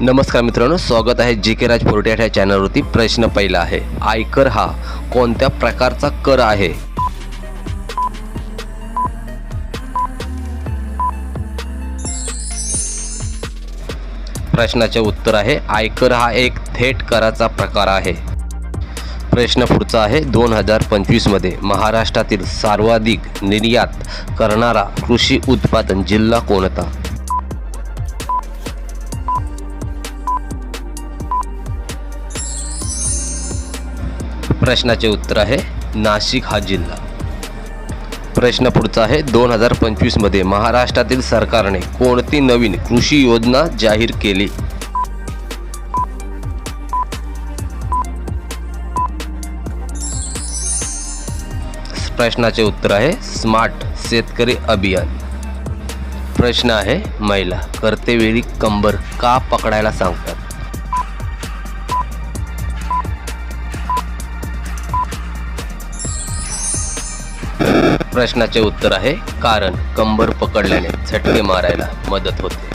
नमस्कार मित्रांनो स्वागत आहे जी के राज पोर्टेट या चॅनलवरती. प्रश्न पहिला आहे आयकर हा कोणत्या प्रकारचा कर आहे? प्रश्नाचे उत्तर आहे आयकर हा एक थेट कराचा प्रकार आहे. प्रश्न पुढचा आहे दोन हजार पंचवीसमध्ये महाराष्ट्रातील सर्वाधिक निर्यात करणारा कृषी उत्पादन जिल्हा कोणता? प्रश्नाचे उत्तर आहे नाशिक हा जिल्हा. प्रश्न पुढचा आहे दोन हजार पंचवीसमध्ये महाराष्ट्रातील सरकारने कोणती नवीन कृषी योजना जाहीर केली? प्रश्नाचे उत्तर आहे स्मार्ट शेतकरी अभियान. प्रश्न आहे महिला करतेवेळी कंबर का पकडायला सांगतात? प्रश्नाचे उत्तर आहे कारण कंबर पकडल्याने झटके मारायला मदत होते.